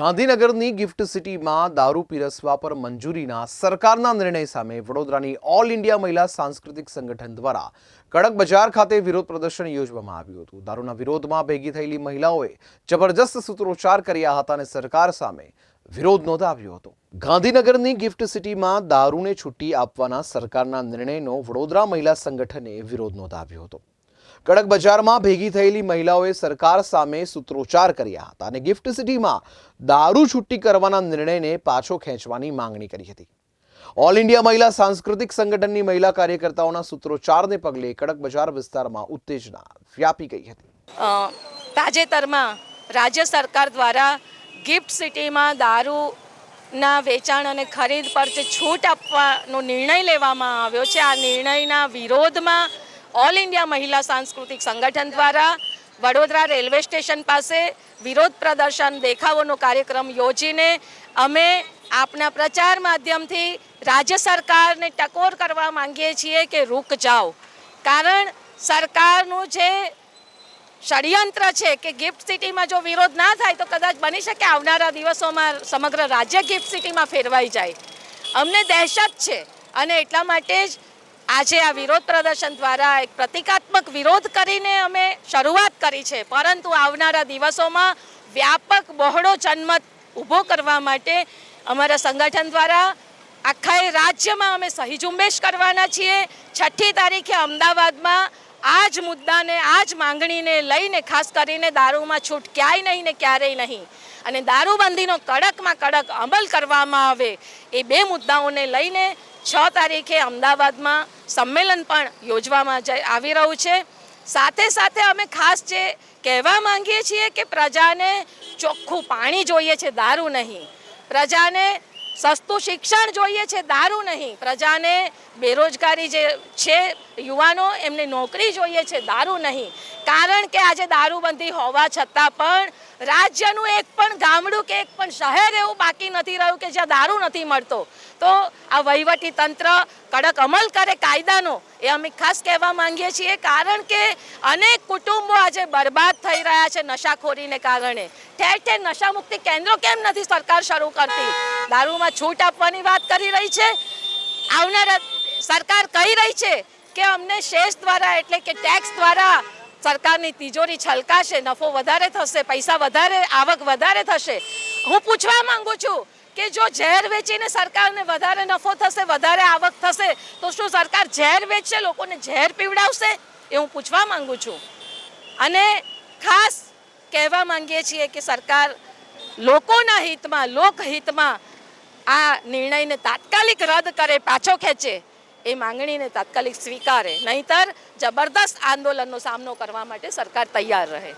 ગાંધીનગરની ગિફ્ટ સિટીમાં દારૂ પીરસવા પર મંજૂરીના સરકારના નિર્ણય સામે વડોદરાની ઓલ ઇન્ડિયા મહિલા સાંસ્કૃતિક સંગઠન દ્વારા કડક બજાર ખાતે વિરોધ પ્રદર્શન યોજવામાં આવ્યું હતું. દારૂના વિરોધમાં ભેગી થયેલી મહિલાઓએ જબરજસ્ત સૂત્રોચ્ચાર કર્યા હતા અને સરકાર સામે વિરોધ નોંધાવ્યો હતો. ગાંધીનગરની ગિફ્ટ સિટીમાં દારૂને છૂટી આપવાના સરકારના નિર્ણયનો વડોદરા મહિલા સંગઠને વિરોધ નોંધાવ્યો હતો. કડક બજારમાં ભેગી થયેલી મહિલાઓએ સરકાર સામે સૂત્રોચ્ચાર કર્યા હતા અને ગિફ્ટ સિટીમાં દારૂ છૂટી કરવાના નિર્ણયને પાછો ખેંચવાની માંગણી કરી હતી. ઓલ ઇન્ડિયા મહિલા સાંસ્કૃતિક સંગઠનની મહિલા કાર્યકર્તાઓના સૂત્રોચ્ચારને પગલે કડક બજાર વિસ્તારમાં ઉત્તેજના વ્યાપી ગઈ હતી. તાજેતરમાં રાજ્ય સરકાર દ્વારા ગિફ્ટ સિટીમાં દારૂના વેચાણ અને ખરીદ પર જે છૂટ આપવાનો નિર્ણય લેવામાં આવ્યો છે. આ નિર્ણયના વિરોધમાં ઓલ ઇન્ડિયા મહિલા સાંસ્કૃતિક સંગઠન દ્વારા વડોદરા રેલવે સ્ટેશન પાસે વિરોધ પ્રદર્શન દેખાવોનો કાર્યક્રમ યોજીને અમે આપના પ્રચાર માધ્યમથી રાજ્ય સરકારને ટકોર કરવા માંગીએ છીએ કે રૂક જાઓ. કારણ સરકારનું જે ષડયંત્ર છે કે ગિફ્ટ સિટીમાં જો વિરોધ ના થાય તો કદાચ બની શકે આવનારા દિવસોમાં સમગ્ર રાજ્ય ગિફ્ટ સિટીમાં ફેરવાઈ જાય. અમને દહેશત છે અને એટલા માટે જ આજે આ વિરોધ પ્રદર્શન દ્વારા એક પ્રતિકાત્મક વિરોધ કરીને અમે શરૂઆત કરી છે. પરંતુ આવનારા દિવસોમાં વ્યાપક બહોળો જનમત ઊભો કરવા માટે અમારા સંગઠન દ્વારા આખા રાજ્યમાં અમે સહી ઝુંબેશ કરવાના છીએ. છઠ્ઠી તારીખે અમદાવાદમાં આ જ મુદ્દાને, આ જ માંગણીને લઈને ખાસ કરીને દારૂમાં છૂટ ક્યાંય નહીં ને ક્યારેય નહીં. અને દારૂબંધીનો કડકમાં કડક અમલ કરવામાં આવે એ બે મુદ્દાઓને લઈને છ તારીખે અમદાવાદમાં સંમેલન પણ યોજવામાં આવી રહ્યું છે. સાથે સાથે અમે ખાસ જે કહેવા માંગીએ છીએ કે પ્રજાને ચોખ્ખું પાણી જોઈએ છે, દારૂ નહીં. પ્રજાને સસ્તું શિક્ષણ જોઈએ છે, દારૂ નહીં. પ્રજાને બેરોજગારી જે છે, યુવાનો એમને નોકરી જોઈએ છે, દારૂ નહીં. કારણ કે આજે દારૂબંધી હોવા છતાં પણ રાજ્યનું એક પણ ગામડું કે એક પણ શહેર એવું બાકી નથી રહ્યું કે જ્યાં દારૂ નથી મળતો. તો આ વહીવટી તંત્ર કડક અમલ કરે કાયદાનો એ અમે ખાસ કહેવા માંગીએ છીએ કારણ કે અનેક કુટુંબો આજે બરબાદ થઈ રહ્યા છે નશાખોરીને કારણે. ઠેર ઠેર નશામુક્તિ કેન્દ્રો કેમ નથી સરકાર શરૂ કરતી? દારૂમાં છૂટ આપવાની વાત કરી રહી છે. આવનારા સરકાર કહી રહી છે કે અમને શેષ દ્વારા એટલે કે ટેક્સ દ્વારા સરકારની તિજોરી છલકાશે, નફો વધારે થશે, પૈસા વધારે, આવક વધારે થશે. હું પૂછવા માંગુ છું કે જો ઝેર વેચીને સરકારને વધારે નફો થશે, વધારે આવક થશે, તો શું સરકાર ઝેર વેચશે, લોકોને ઝેર પીવડાવશે? એ હું પૂછવા માંગુ છું. અને ખાસ કહેવા માંગીએ છીએ કે સરકાર લોકોના હિતમાં, લોકહિતમાં આ નિર્ણયને તાત્કાલિક રદ કરે, પાછો ખેંચે. એ માંગણીને તાત્કાલિક સ્વીકારે. નહીતર જબરદસ્ત આંદોલનનો સામનો કરવા માટે સરકાર તૈયાર રહે.